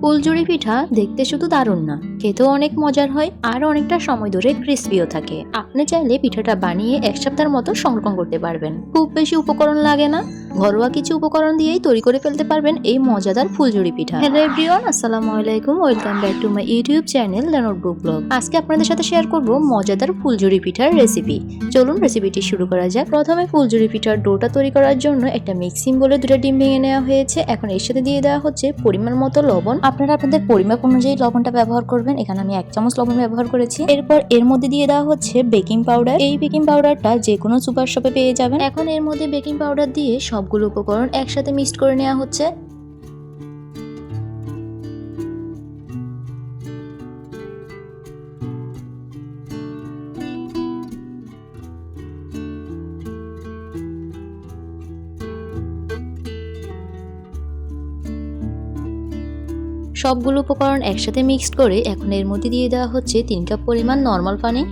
ফুলঝুরি পিঠা দেখতে শুধু দারুণ না, খেতেও অনেক মজার হয় আর অনেকটা সময় ধরে ক্রিস্পিও থাকে। আপনি চাইলে পিঠাটা বানিয়ে এক সপ্তাহের মতো সংরক্ষণ করতে পারবেন। খুব বেশি উপকরণ লাগে না। ঘরোয়া কিছু উপকরণ দিয়েই তৈরি করে ফেলতে পারবেন এই মজাদার ফুলঝুরি পিঠা। হ্যালো এভরিওয়ান আসসালামু আলাইকুম welcome back to my YouTube channel লেনোর book blog আজকে আপনাদের সাথে শেয়ার করব মজাদার ফুলঝুরি পিঠার রেসিপি চলুন রেসিপিটি শুরু করা যাক। প্রথমে ফুলঝুরি পিঠার ডোটা তৈরি করার জন্য একটা মিক্সিং বলে দুটো ডিম ভেঙে নেওয়া হয়েছে। এখন এর সাথে দিয়ে দেওয়া হচ্ছে পরিমাণ মতো লবণ। আপনারা আপনাদের পরিমাপ অনুযায়ী লবণটা ব্যবহার করবেন। এখানে আমি এক চামচ লবণ ব্যবহার করেছি। এরপর এর মধ্যে দিয়ে দেওয়া হচ্ছে বেকিং পাউডার এই বেকিং পাউডারটা যে কোনো সুপার শপে পেয়ে যাবেন। এখন এর মধ্যে বেকিং পাউডার দিয়ে সবগুলো উপকরণ একসাথে মিক্সড করে নেওয়া হচ্ছে। সবগুলো উপকরণ একসাথে মিক্সড করে এখন এর মধ্যে দিয়ে দেওয়া হচ্ছে তিন কাপ পরিমাণ নর্মাল পানি।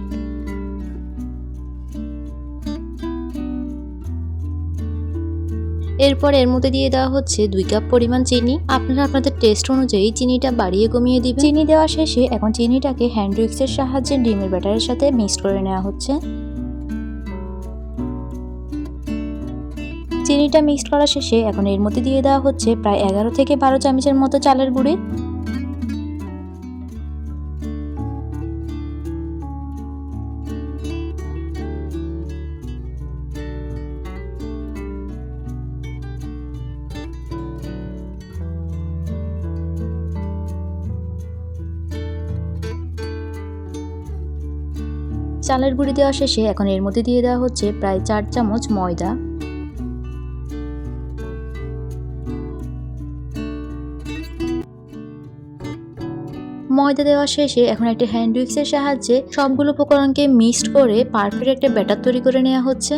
এরপর এর মধ্যে দিয়ে দেওয়া হচ্ছে দুই কাপ পরিমাণ চিনি। আপনারা আপনাদের টেস্ট অনুযায়ী চিনিটা বাড়িয়ে কমিয়ে দিবেন। চিনি দেওয়া শেষে এখন চিনিটাকে হ্যান্ড সাহায্যে ডিমের ব্যাটারের সাথে মিক্স করে নেওয়া হচ্ছে। চিনিটা মিক্সড করা শেষে এখন এর মধ্যে দিয়ে দেওয়া হচ্ছে প্রায় এগারো থেকে বারো চামচের মতো চালের গুঁড়ি। চালের গুঁড়ি দেওয়া শেষে এখন এর মধ্যে দিয়ে দেওয়া হচ্ছে প্রায় চার চামচ ময়দা। ময়দা দেওয়া শেষে এখন একটা হ্যান্ড উইক্সের সাহায্যে সবগুলো উপকরণকে মিক্সড করে পারফেক্ট একটা ব্যাটার তৈরি করে নেওয়া হচ্ছে।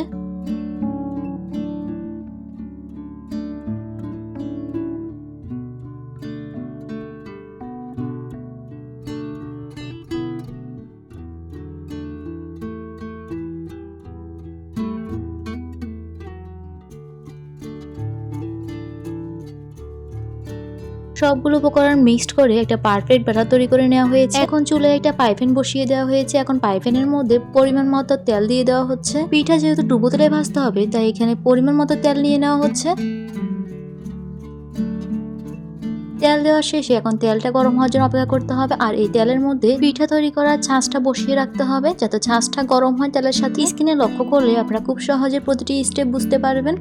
সবগুলো উপকরণ মিক্সড করে একটা পারফেক্ট ব্যাটার তৈরি করে নেওয়া হয়েছে। এখন চুলে একটা পাইফেন বসিয়ে দেওয়া হয়েছে। এখন পাইফেনের মধ্যে পরিমাণ মতো তেল দিয়ে দেওয়া হচ্ছে। পিঠা যেহেতু ডুবো তেলে ভাজতে হবে, তাই এখানে পরিমাণ মতো তেল নিয়ে নেওয়া হচ্ছে। তেল দেওয়া শেষে এখন তেলটা গরম হওয়ার জন্য অপেক্ষা করতে হবে। আর এই তেলের মধ্যে পিঠা তৈরি করার ছাঁচটা বসিয়ে রাখতে হবে, যাতে ছাঁচটা গরম হয় তেলের সাথে। স্কিনে লক্ষ্য করলে আপনারা খুব সহজে প্রতিটি স্টেপ বুঝতে পারবেন।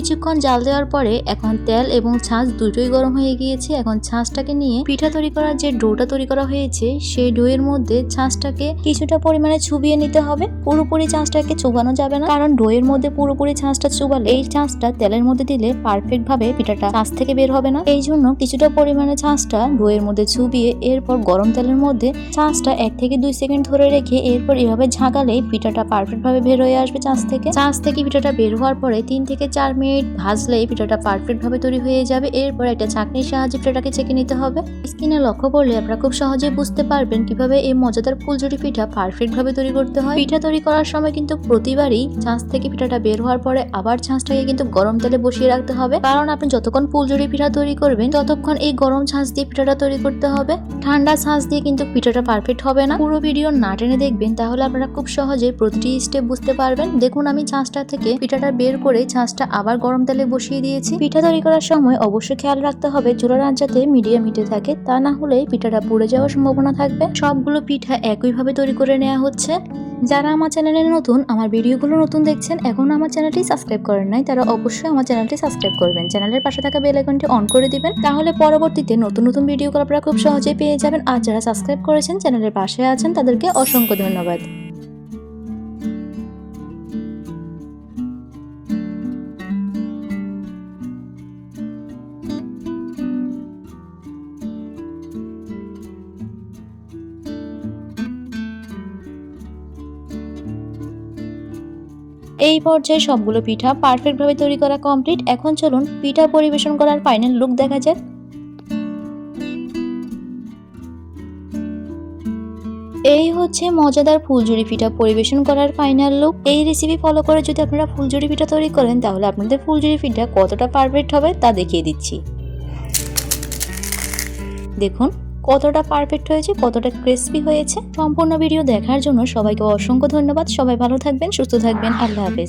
কিছুক্ষণ জাল দেওয়ার পরে এখন তেল এবং ছাঁচ দুটোই গরম হয়ে গিয়েছে। এখন ছাঁচটাকে নিয়ে পিঠা তৈরি করার যে ডোটা তৈরি করা হয়েছে, সেই ডোয়ের মধ্যে ছাঁচটাকে কিছুটা পরিমাণে ছুবিয়ে নিতে হবে। পুরোপুরি ছাঁচটাকে চুবানো যাবে না, কারণ ডোয়ের মধ্যে পুরোপুরি ছাঁচটা চুবালে এই ছাঁচটা তেলের মধ্যে দিলে পারফেক্ট ভাবে পিঠাটা ছাঁচ থেকে বের হবে না। এই জন্য কিছুটা পরিমাণে ছাঁচটা ডোয়ের মধ্যে চুবিয়ে এরপর গরম তেলের মধ্যে ছাঁচটা এক থেকে দুই সেকেন্ড ধরে রেখে এরপর এভাবে ঝাঁকালে পিঠাটা পারফেক্ট ভাবে বের হয়ে আসবে ছাঁচ থেকে। ছাঁচ থেকে পিঠাটা বের হওয়ার পরে তিন থেকে চার মিনিট ভাজলেই পিঠাটা পারফেক্ট ভাবে তৈরি হয়ে যাবে। এরপর একটা ছাঁকনির সাহায্যে পিঠাটাকে ছেঁকে নিতে হবে। স্কিনে লক্ষ্য করলে আপনারা খুব সহজে বুঝতে পারবেন কীভাবে এই মজাদার ফুলঝুরি পিঠা পারফেক্ট ভাবে তৈরি করতে হয়। পিঠা তৈরি করার সময় কিন্তু প্রতিবারই ছাঁচ থেকে পিঠাটা বের হওয়ার পরে আবার ছাঁচটাকে কিন্তু গরম তেলে বসিয়ে রাখতে হবে। কারণ আপনি যতক্ষণ ফুলঝুরি পিঠা তৈরি করবেন, ততক্ষণ এই গরম ছাঁচ দিয়ে পিঠাটা তৈরি করতে হবে। ঠান্ডা ছাঁচ দিয়ে কিন্তু পিঠাটা পারফেক্ট হবে না। পুরো ভিডিও না টেনে দেখবেন, তাহলে আপনারা খুব সহজে প্রতিটি স্টেপ বুঝতে পারবেন। দেখুন, আমি ছাঁচটা থেকে পিঠাটা বের করে ছাঁচটা আবার গরম তেলে বসিয়ে দিয়েছি। পিঠা তৈরি করার সময় অবশ্যই খেয়াল রাখতে হবে, চুলার আঁচ যাতে মিডিয়াম হিটে থাকে। তা না হলে পিঠাটা পুড়ে যাওয়ার সম্ভাবনা থাকবে। সবগুলো পিঠা একইভাবে তৈরি করে নেওয়া হচ্ছে। যারা আমার চ্যানেলে নতুন, আমার ভিডিওগুলো নতুন দেখছেন, এখন আমার চ্যানেলটি সাবস্ক্রাইব করেন নাই, তারা অবশ্যই আমার চ্যানেলটি সাবস্ক্রাইব করবেন। চ্যানেলের পাশে থাকা বেল আইকনটি অন করে দিবেন। তাহলে পরবর্তীতে নতুন নতুন ভিডিওগুলো আপনারা খুব সহজেই পেয়ে যাবেন। আর যারা সাবস্ক্রাইব করেছেন, চ্যানেলের পাশে আছেন, তাদেরকে অসংখ্য ধন্যবাদ। এই পর্যায়ে সবগুলো পিঠা পারফেক্টভাবে তৈরি করা কমপ্লিট এখন চলুন পিঠা পরিবেশন করার ফাইনাল লুক দেখা যাক। এই হচ্ছে মজাদার ফুলঝুরি পিঠা পরিবেশন করার ফাইনাল লুক এই রেসিপি ফলো করে যদি আপনারা ফুলঝুরি পিঠা তৈরি করেন, তাহলে আপনাদের ফুলঝুরি পিঠা কতটা পারফেক্ট হবে তা দেখিয়ে দিচ্ছি। দেখুন কতটা পারফেক্ট হয়েছে, কতটা ক্রিস্পি হয়েছে, সম্পূর্ণ ভিডিও দেখার জন্য সবাইকে অসংখ্য ধন্যবাদ। সবাই ভালো থাকবেন, সুস্থ থাকবেন। আল্লাহ হাফেজ।